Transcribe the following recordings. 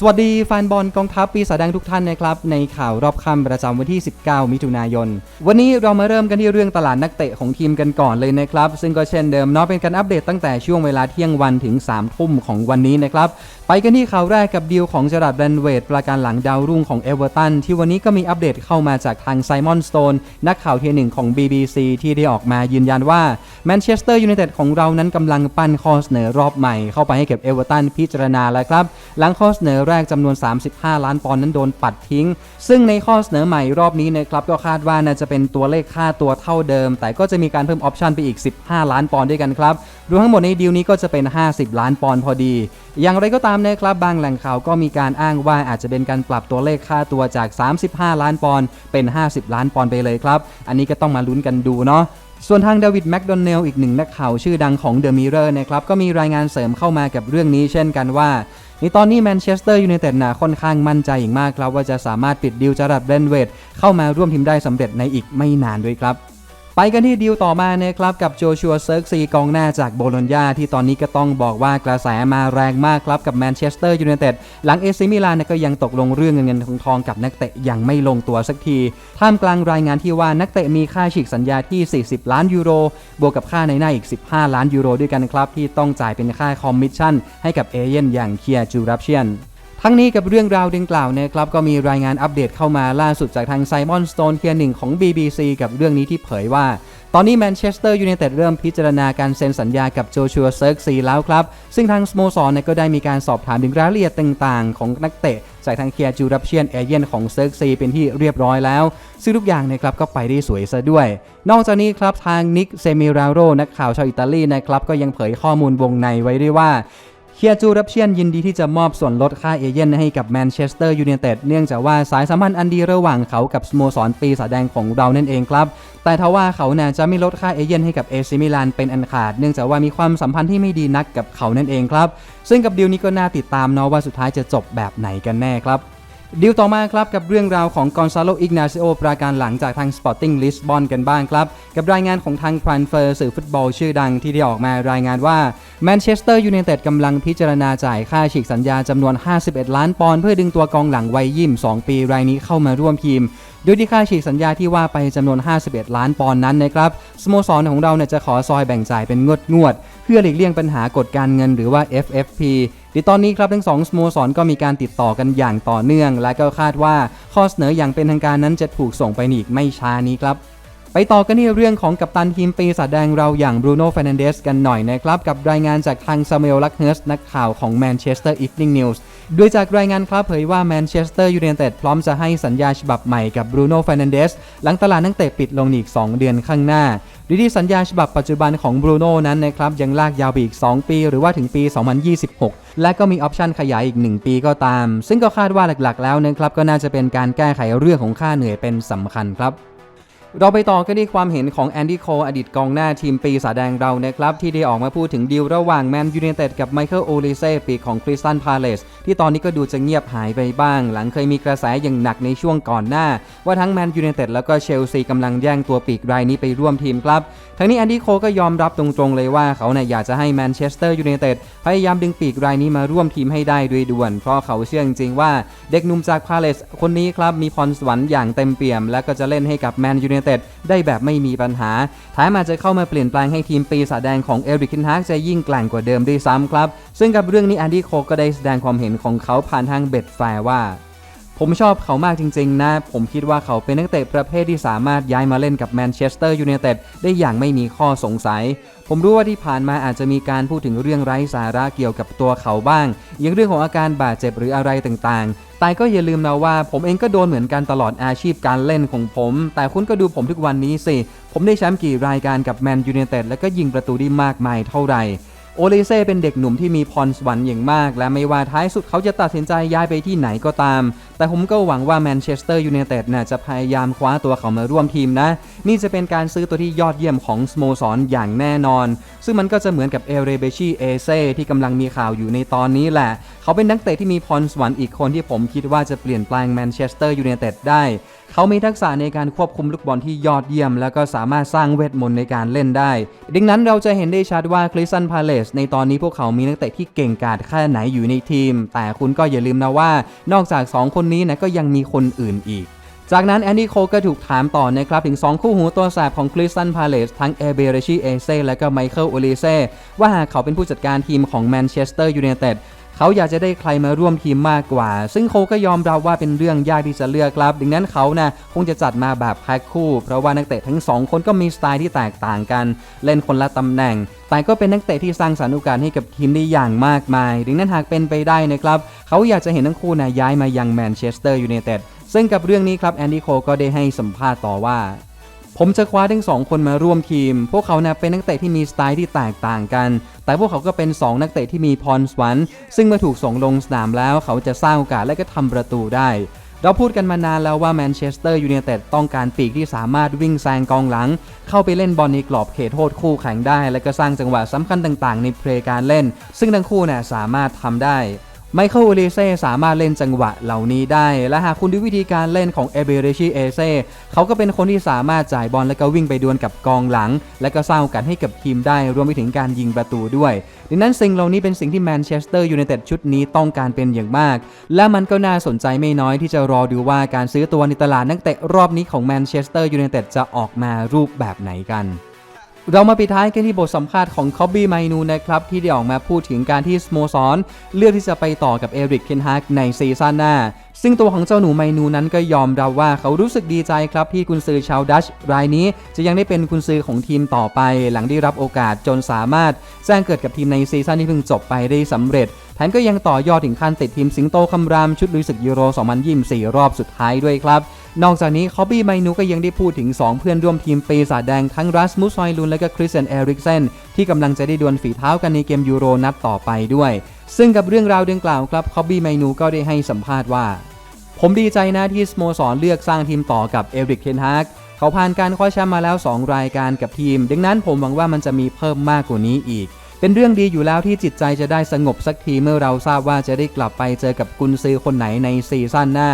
สวัสดีแฟนบอลกองทัพปีศาจแดงทุกท่านนะครับ ในข่าวรอบค่ำประจำวันที่ 19 มิถุนายน วันนี้เรามาเริ่มกันที่เรื่องตลาดนักเตะของทีมกันก่อนเลยนะครับ ซึ่งก็เช่นเดิมเนาะเป็นการอัปเดตตั้งแต่ช่วงเวลาเที่ยงวันถึง3ทุ่มของวันนี้นะครับ ไปกันที่ข่าวแรกกับดีลของจรัดแบนเวดประการหลังดาวรุ่งของเอเวอร์ตันที่วันนี้ก็มีอัปเดตเข้ามาจากทางไซมอนสโตนนักข่าวเทียหนึ่งของ BBC ที่ได้ออกมายืนยันว่าแมนเชสเตอร์ยูไนเต็ดของเรานั้นกำลังปั้นข้อเสนอรอบใหม่เข้าไปให้กับเอเวอร์ตันพิจารณาแล้วครับหลังข้อเสนอแรกจำนวน 35 ล้านปอนด์นั้นโดนปัดทิ้ง ซึ่งในข้อเสนอใหม่รอบนี้นะครับก็คาดว่าน่าจะเป็นตัวเลขค่าตัวเท่าเดิม แต่ก็จะมีการเพิ่มออปชันไปอีก 15 ล้านปอนด์ด้วยกันครับรวมทั้งหมดในดีลนี้ก็จะเป็น 50 ล้านปอนด์พอดี อย่างไรก็ตามนะครับบางแหล่งข่าวก็มีการอ้างว่าอาจจะเป็นการปรับตัวเลขค่าตัวจาก 35 ล้านปอนด์เป็น 50 ล้านปอนด์ไปเลยครับอันนี้ก็ต้องมาลุ้นกันดูเนาะส่วนทางเดวิดแมคโดนัลอีกหนึ่งนักข่าวชื่อดังของเดอะมิเรอร์นะครับก็มีรายงานเสริมเข้ามากับเรื่องนี้เช่นกันว่า ในตอนนี้แมนเชสเตอร์ยูไนเต็ดนะค่อนข้างมั่นใจอย่างมากครับว่าจะสามารถปิดดีลจารัดเบนเวดเข้ามาร่วมทีมได้สำเร็จในอีกไม่นานด้วยครับ ไปกันที่ดีลต่อมานะครับกับโจชัวเซิร์กซีกองหน้าจากโบโลญญาที่ตอนนี้ก็ต้องบอกว่ากระแสมาแรงมากครับกับแมนเชสเตอร์ยูไนเต็ดหลังเอซิมิลานก็ยังตกลงเรื่องเงินเงินทองทองกับนักเตะยังไม่ลงตัวสักที ท่ามกลางรายงานที่ว่านักเตะมีค่าฉีกสัญญาที่ 40 ล้านยูโร บวกกับค่าในหน้าอีก 15 ล้านยูโรด้วยกันครับที่ต้องจ่ายเป็นค่าคอมมิชชั่นให้กับเอเย่นอย่างเคียจูรับเชียน ทั้งนี้กับเรื่องราวดังกล่าวนะครับก็มีรายงานอัปเดตเข้ามาล่าสุดจากทางไซมอนสโตนเคียร์หนึ่งของ BBC กับเรื่องนี้ที่เผยว่า ตอนนี้แมนเชสเตอร์ยูไนเต็ดเริ่มพิจารณาการเซ็นสัญญากับโจชัวเซิร์กซีแล้วครับ ซึ่งทางสโมสรเนี่ยก็ได้มีการสอบถามถึงรายละเอียดต่างๆ ของนักเตะจากทางเคียร์จูรับเชียนเอเย่นของเซิร์กซีเป็นที่เรียบร้อยแล้ว ซึ่งทุกอย่างนะครับก็ไปได้สวยซะด้วย นอกจากนี้ครับทางนิกเซมิราโรนักข่าวชาวอิตาลีนะครับก็ยังเผยข้อมูลวงในไว้ด้วยว่า เคียจูรับเชียนยินดีที่จะมอบส่วนลดค่าเอเย่นให้กับแมนเชสเตอร์ยูไนเต็ดเนื่องจากว่าสายสัมพันธ์อันดีระหว่างเขากับสโมสรปีศาจแดงของเรานั่นเองครับ แต่ทว่าเขาน่าจะไม่ลดค่าเอเย่นให้กับเอซิมิลานเป็นอันขาด เนื่องจากว่ามีความสัมพันธ์ที่ไม่ดีนักกับเขานั่นเองครับ ซึ่งกับดีลนี้ก็น่าติดตามเนาะว่าสุดท้ายจะจบแบบไหนกันแน่ครับ ดีลต่อมาครับกับเรื่องราวของกอนซาโลอิกนาซิโอปราการหลังจากทาง Sporting Lisbon กันบ้างครับ กับรายงานของทางพรานเฟอร์สื่อฟุตบอลชื่อดังที่ได้ออกมารายงานว่าแมนเชสเตอร์ยูไนเต็ดกำลังพิจารณาจ่ายค่าฉีกสัญญาจำนวน 51 ล้านปอนด์เพื่อดึงตัวกองหลังวัยยี่ม2ปีรายนี้เข้ามาร่วมทีม ดยที่ค่าฉีกสัญญาที่ว่าไปจำนวน 51 ล้านปอนด์นั้นนะครับสโมสรของเราเนี่ยจะขอซอยแบ่งจ่ายเป็นงวดงวด เพื่อหลีกเลี่ยงปัญหากฎการเงินหรือว่า FFP ดีตอนนี้ครับทั้งสองสโมสรก็มีการติดต่อกันอย่างต่อเนื่อง และก็คาดว่าข้อเสนออย่างเป็นทางการนั้นจะถูกส่งไปอีกไม่ช้านี้ครับ ไปต่อกันที่เรื่องของกัปตันทีมปีศาจแดงเราอย่างบรูโน่เฟรนันเดสกันหน่อยนะครับ กับรายงานจากทางซามูเอลลักเฮิร์สนักข่าวของแมนเชสเตอร์อีฟนิ่งนิวส์โดยจากรายงานครับเผยว่าแมนเชสเตอร์ยูไนเต็ดพร้อมจะให้สัญญาฉบับใหม่กับบรูโน่เฟรนันเดสหลังตลาดนักเตะปิดลงอีก 2 เดือนข้างหน้าดยที่สัญญาฉบับปัจจุบันของบรูโน่นั้นนะครับยังลากยาวไปอีก 2 ปี หรือว่าถึงปี 2026 และก็มีออปชันขยายอีก 1 ปีก็ตาม ซึ่งก็คาดว่าหลักๆ แล้วนะครับก็น่าจะเป็นการแก้ไขเรื่องของค่าเหนื่อยเป็นสำคัญครับ เราไปต่อกันที่ความเห็นของแอนดี้โคอดีตกองหน้าทีมปีศาจแดงเรานะครับ ที่ได้ออกมาพูดถึงดีลระหว่างแมนยูไนเต็ดกับไมเคิลโอลิเซ่ปีกของคริสตันพาเลสที่ตอนนี้ก็ดูจะเงียบหายไปบ้าง หลังเคยมีกระแสอย่างหนักในช่วงก่อนหน้า ว่าทั้งแมนยูไนเต็ดแล้วก็เชลซีกำลังแย่งตัวปีกรายนี้ไปร่วมทีมครับทั้งนี้แอนดี้โคก็ยอมรับตรงๆเลยว่าเขาเนี่ยอยากจะให้แมนเชสเตอร์ยูไนเต็ดพยายามดึงปีกรายนี้มาร่วมทีมให้ได้โดยด่วน เพราะเขาเชื่อจริงๆว่าเด็กหนุ่มจากพาเลสคนนี้ครับมีพรสวรรค์อย่างเต็มเปี่ยม และก็จะเล่นให้กับแมนยูไนเต็ดได้แบบไม่มีปัญหาแถมอาจจะเข้ามาเปลี่ยนแปลงให้ทีมปีศาจแดงของเอริกคินฮากจะยิ่งแกร่งกว่าเดิมด้วยซ้ำครับ ซึ่งกับเรื่องนี้แอนดี้โคก็ได้แสดงความเห็นของเขาผ่านทางเบ็ดแฟร์ว่า ผมชอบเขามากจริงๆนะ ผมคิดว่าเขาเป็นนักเตะประเภทที่สามารถย้ายมาเล่นกับแมนเชสเตอร์ยูไนเต็ดได้อย่างไม่มีข้อสงสัย ผมรู้ว่าที่ผ่านมาอาจจะมีการพูดถึงเรื่องไร้สาระเกี่ยวกับตัวเขาบ้าง อย่างเรื่องของอาการบาดเจ็บหรืออะไรต่างๆ แต่ก็อย่าลืมนะว่าผมเองก็โดนเหมือนกันตลอดอาชีพการเล่นของผม แต่คุณก็ดูผมทุกวันนี้สิ ผมได้แชมป์กี่รายการกับแมนยูไนเต็ดแล้วก็ยิงประตูได้มากมายเท่าไหร่โอลิเซ่เป็นเด็กหนุ่มที่มีพรสวรรค์อย่างมาก และไม่ว่าท้ายสุดเขาจะตัดสินใจย้ายไปที่ไหนก็ตาม แต่ผมก็หวังว่าแมนเชสเตอร์ยูไนเต็ดน่ะจะพยายามคว้าตัวเขามาร่วมทีมนะ นี่จะเป็นการซื้อตัวที่ยอดเยี่ยมของสโมสรอย่างแน่นอน ซึ่งมันก็จะเหมือนกับเอเรเบชีเอเซที่กำลังมีข่าวอยู่ในตอนนี้แหละ เขาเป็นนักเตะที่มีพรสวรรค์อีกคนที่ผมคิดว่าจะเปลี่ยนแปลงแมนเชสเตอร์ยูไนเต็ดได้เขามีทักษะในการควบคุมลูกบอลที่ยอดเยี่ยม แล้วก็สามารถสร้างเวทมนต์ในการเล่นได้ ดังนั้นเราจะเห็นได้ชัดว่าคริสตันพาเลสในตอนนี้พวกเขามีนักเตะที่เก่งกาจแค่ไหนอยู่ในทีม แต่คุณก็อย่าลืมนะว่า นอกจาก 2 คนนี้นะก็ยังมีคนอื่นอีก จากนั้นแอนดี้โคก็ถูกถามต่อนะครับ ถึง 2 คู่หูตัวแสบของคริสตันพาเลสทั้งเอเบเรชีเอเซ่และก็ไมเคิลโอลิเซ่ว่าหากเขาเป็นผู้จัดการทีมของแมนเชสเตอร์ยูไนเต็ด เขาอยากจะได้ใครมาร่วมทีมมากกว่า ซึ่งโคก็ยอมรับว่าเป็นเรื่องยากที่จะเลือกครับ ดังนั้นเขานะ่ะคงจะจัดมาแบบแพ็คคู่ เพราะว่านักเตะทั้งสองคนก็มีสไตล์ที่แตกต่างกัน เล่นคนละตำแหน่ง แต่ก็เป็นนักเตะที่สร้างสรรค์โอกาสให้กับทีมได้อย่างมากมาย ดังนั้นหากเป็นไปได้นะครับเขาอยากจะเห็นทั้งคู่นะย้ายมายังแมนเชสเตอร์ยูไนเต็ดซึ่งกับเรื่องนี้ครับแอนดี้โคก็ได้ให้สัมภาษณ์ต่อว่า ผมจะคว้าทั้งสองคนมาร่วมทีม พวกเขานะเป็นนักเตะที่มีสไตล์ที่แตกต่างกัน แต่พวกเขาก็เป็น 2 นักเตะที่มีพรสวรรค์ ซึ่งเมื่อถูกส่งลงสนามแล้ว เขาจะสร้างโอกาสและก็ทำประตูได้ เราพูดกันมานานแล้วว่าแมนเชสเตอร์ยูไนเต็ดต้องการปีกที่สามารถวิ่งแซงกองหลัง เข้าไปเล่นบอลในกรอบเขตโทษคู่แข่งได้ และก็สร้างจังหวะสำคัญต่างๆ ในเพลย์การเล่น ซึ่งทั้งคู่นะสามารถทำได้ ไมเคิลอเลเซ่สามารถเล่นจังหวะเหล่านี้ได้ และหากคุณดูวิธีการเล่นของเอเบเรชิเอเซ่เขาก็เป็นคนที่สามารถจ่ายบอลและก็วิ่งไปดวลกับกองหลัง และก็สร้างโอกาสให้กับทีมได้รวมไปถึงการยิงประตูด้วย ดังนั้นสิ่งเหล่านี้เป็นสิ่งที่แมนเชสเตอร์ยูไนเต็ดชุดนี้ต้องการเป็นอย่างมาก และมันก็น่าสนใจไม่น้อยที่จะรอดูว่าการซื้อตัวในตลาดนักเตะรอบนี้ของแมนเชสเตอร์ยูไนเต็ดจะออกมารูปแบบไหนกัน เรามาปิดท้ายกันที่บทสัมภาษณ์ของคอบบี้ไมนูนะครับ ที่ได้ออกมาพูดถึงการที่สโมสร เลือกที่จะไปต่อกับเอริกเคนฮากในซีซั่นหน้า ซึ่งตัวของเจ้าหนูไมนูนั้นก็ยอมรับว่าเขารู้สึกดีใจครับ ที่กุนซือชาวดัชรายนี้ จะยังได้เป็นกุนซือของทีมต่อไป หลังได้รับโอกาสจนสามารถแจ้งเกิดกับทีมในซีซั่นที่เพิ่งจบไปได้สำเร็จ แถมก็ยังต่อยอดถึงขั้นติดทีมสิงโตคำรามชุดลุยศึกยูโร 2024 รอบสุดท้ายด้วยครับนอกจากนี้คอบบี้ไมนูก็ยังได้พูดถึง 2 เพื่อนร่วมทีมปีศาจแดงทั้งรัสมุสไฮลุนและก็คริสเซนเอริกเซนที่กำลังจะได้ดวลฝีเท้ากันในเกมยูโรนัดต่อไปด้วย ซึ่งกับเรื่องราวดังกล่าวครับคอบบี้ไมนูก็ได้ให้สัมภาษณ์ว่า ผมดีใจนะที่สโมสรเลือกสร้างทีมต่อกับเอริกเคนฮากเขาผ่านการคว้าแชมป์มาแล้ว 2 รายการกับทีม ดังนั้นผมหวังว่ามันจะมีเพิ่มมากกว่านี้อีก เป็นเรื่องดีอยู่แล้วที่จิตใจจะได้สงบสักทีเมื่อเราทราบว่าจะได้กลับไปเจอกับกุนซือคนไหนในซีซั่นหน้า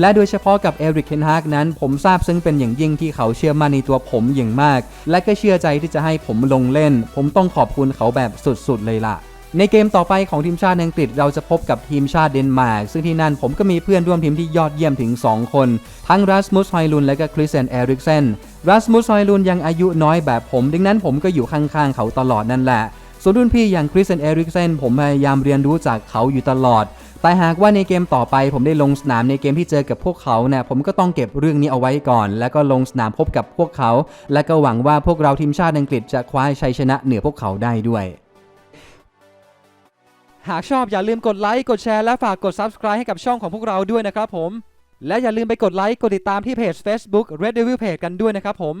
และโดยเฉพาะกับเอริกเคนฮากนั้น ผมทราบซึ้งเป็นอย่างยิ่งที่เขาเชื่อมั่นในตัวผมอย่างมาก และก็เชื่อใจที่จะให้ผมลงเล่น ผมต้องขอบคุณเขาแบบสุดๆเลยล่ะในเกมต่อไปของทีมชาติอังกฤษเราจะพบกับทีมชาติเดนมาร์กซึ่งที่นั่นผมก็มีเพื่อนร่วมทีมที่ยอดเยี่ยมถึง 2 คน ทั้งรัสมุสไฮลุนและก็คริสเซนเอริกเซนรัสมุสไฮลุนยังอายุน้อยแบบผม ดังนั้นผมก็อยู่ข้างๆเขาตลอดนั่นแหละ ส่วนรุ่นพี่อย่างคริสเซนเอริกเซนผมพยายามเรียนรู้จากเขาอยู่ตลอด แต่หากว่าในเกมต่อไปผมได้ลงสนามในเกมที่เจอกับพวกเขาเนี่ยผมก็ต้องเก็บเรื่องนี้เอาไว้ก่อน แล้วก็ลงสนามพบกับพวกเขา และก็หวังว่าพวกเราทีมชาติอังกฤษจะคว้าชัยชนะเหนือพวกเขาได้ด้วยหากชอบอย่าลืมกดไลค์ กดแชร์และฝากกด Subscribe ให้กับช่องของพวกเราด้วยนะครับผม และอย่าลืมไปกดไลค์ กดติดตามที่เพจ Facebook Red Devil Page กันด้วยนะครับผม